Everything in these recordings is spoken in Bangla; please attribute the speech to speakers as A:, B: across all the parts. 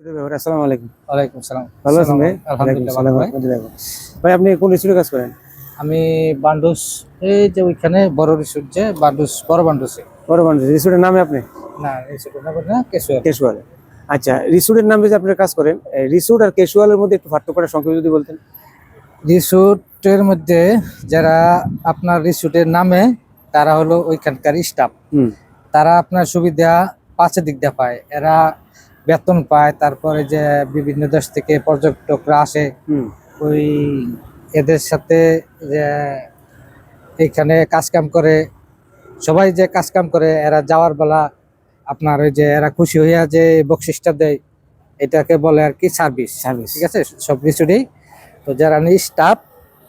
A: আসসালামু আলাইকুম।
B: ওয়ালাইকুম সালাম
A: ভালো আছেন ভাই?
B: আলহামদুলিল্লাহ
A: আপনি কোন রেস্টুরেন্টে কাজ করেন?
B: আমি বান্ডুস এই যে ওইখানে বড় রিসোর্ট যে বান্ডুস বড় বান্ডুসে।
A: বড় মানুষ রেস্টুরেন্টের নামে আপনি?
B: না রিসোর্ট
A: ক্যাশুয়াল আচ্ছা রিসোর্টের নামে যে আপনারা কাজ করেন রিসোর্ট আর ক্যাশুয়ালের মধ্যে একটু পার্থক্যটা সংক্ষেপে যদি বলতেন।
B: রিসোর্টের মধ্যে যারা আপনার রিসোর্টের নামে তারা হলো ওইখানকার স্টাফ। তারা আপনার সুবিধা পাঁচের দিক দিয়ে পায়। এরা বেতন পায় তারপরে যে বিভিন্ন দেশ থেকে পর্যটকরা আসে ওই এদের সাথে যে এখানে কাজ কাম করে সবাই যে কাজ কাম করে এরা যাওয়ার বেলা আপনার ওই যে এরা খুশি হইয়া যে বকশিসটা দেয় এটাকে বলে আর কি সার্ভিস।
A: সার্ভিস।
B: ঠিক আছে? সব রিসোর্টেই তো যারা স্টাফ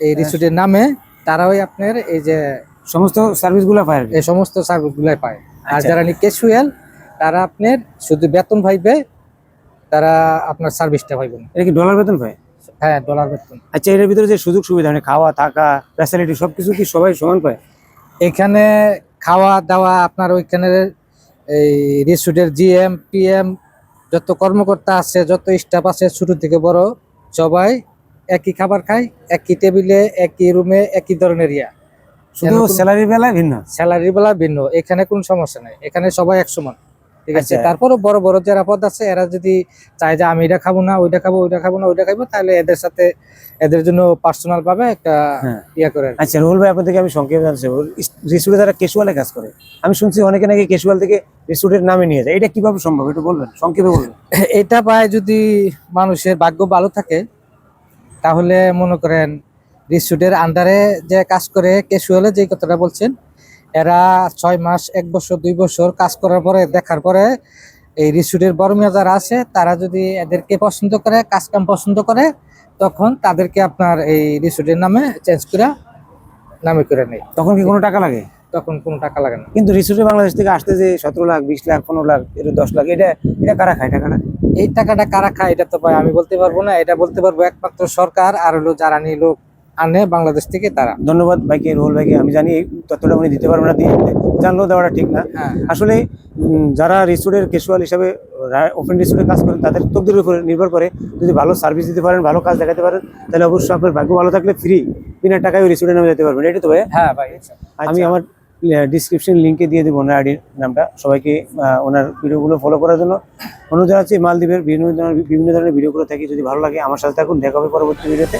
B: এই রিসোর্টের নামে তারাই আপনার এই যে
A: সমস্ত সার্ভিসগুলো পায়
B: এই সমস্ত সার্ভিসগুলাই পায়। আর
A: আচ্ছা।
B: যারা ক্যাশুয়াল তারা আপনার শুধু বেতন পাইবে তারা আপনার সার্ভিসটা পাইবে না।
A: এটা কি ডলার বেতন পায়
B: হ্যাঁ ডলার বেতন।
A: আচ্ছা এর ভিতরে যে সুযোগ সুবিধা মানে খাওয়া থাকা ফ্যাসিলিটি সবকিছু কি সবাই সমান পায়?
B: এখানে খাওয়া দাওয়া আপনার ওইখানে এই রিসোর্টের জিএম পিএম যত কর্মকর্তা আছে যত স্টাফ আছে ছোট থেকে বড় সবাই একই খাবার খায় একই টেবিলে একই রুমে একই ধরনের ইয়া।
A: শুধু স্যালারি বেলায় ভিন্ন?
B: স্যালারি বেলা ভিন্ন। এখানে কোনো সমস্যা নাই। এখানে সবাই এক সমান ঠিক আছে
A: আচ্ছা।
B: তারপরও বড় বড় যারা পদ আছে এরা যদি চায় যে আমি এটা খাব না ওইটা খাব ওইটা খাব না ওইটা খাব তাহলে এদের সাথে এদের জন্য পার্সোনাল ভাবে একটা
A: হ্যাঁ।
B: ইয়া করে
A: আচ্ছা রুহুল ভাই আপনার থেকে আমি সংক্ষেপে জানতে চাইব রিসোর্টে যারা ক্যাশুয়ালে কাজ করে। আমি শুনছি অনেকে নাকি ক্যাশুয়াল থেকে রিসোর্টের নামে নিয়ে যায়। এটা কীভাবে সম্ভব? একটু বলবেন সংক্ষেপে বলবেন।
B: এটা পায় যদি মানুষের ভাগ্য ভালো থাকে তাহলে মনে করেন রিসুটের আন্ডারে যে কাজ করে ক্যাশুয়ালে যে কথাটা বলছেন এরা ছয় মাস এক বছর দুই বছর কাজ করার পরে দেখার পরে এই রিসুটের বর্মীয় যারা আছে তারা যদি এদেরকে পছন্দ করে কাজ কাম পছন্দ করে তখন তাদেরকে আপনার এই রিসুটের নামে চেঞ্জ করে নামে করে নেয়।
A: তখন কি কোনো টাকা লাগে?
B: তখন কোনো টাকা লাগে না।
A: কিন্তু রিসোর্টে বাংলাদেশ থেকে আসতে যে সতেরো লাখ বিশ লাখ পনেরো লাখ এটা দশ লাখ এটা এটা কারা খায় টাকা টাকাটা?
B: এই টাকাটা কারা খায় এটা তো ভাই আমি বলতে পারব না এটা বলতে পারব একমাত্র সরকার আর হলো যারা নিয়ে লোক আনে বাংলাদেশ থেকে তারা।
A: ধন্যবাদ ভাইকে রোহল ভাইকে। আমি জানি এই তথ্যটা উনি দিতে পারবেন না দিয়ে জানলেও দেওয়াটা ঠিক না।
B: হ্যাঁ
A: আসলে যারা রিসোর্টের ক্যাশুয়াল হিসাবে ওপেন রিসোর্টে কাজ করেন তাদের তকদির উপরে নির্ভর করে যদি ভালো সার্ভিস দিতে পারেন ভালো কাজ দেখাতে পারেন তাহলে অবশ্যই আপনার ভাগ্য ভালো থাকলে ফ্রি বিনা টাকায় ওই রিসোর্টে নামে যেতে পারবেন। এটাই তো ভাই?
B: হ্যাঁ ভাই
A: আমি আমার ডিসক্রিপশন লিঙ্কে দিয়ে দেবো ওনার আইডির নামটা। সবাইকে ওনার ভিডিওগুলো ফলো করার জন্য অনুরোধ জানাচ্ছি। মালদ্বীপের বিভিন্ন ধরনের বিভিন্ন ধরনের ভিডিওগুলো থাকি যদি ভালো লাগে আমার সাথে থাকুন। দেখা হবে পরবর্তী ভিডিওতে।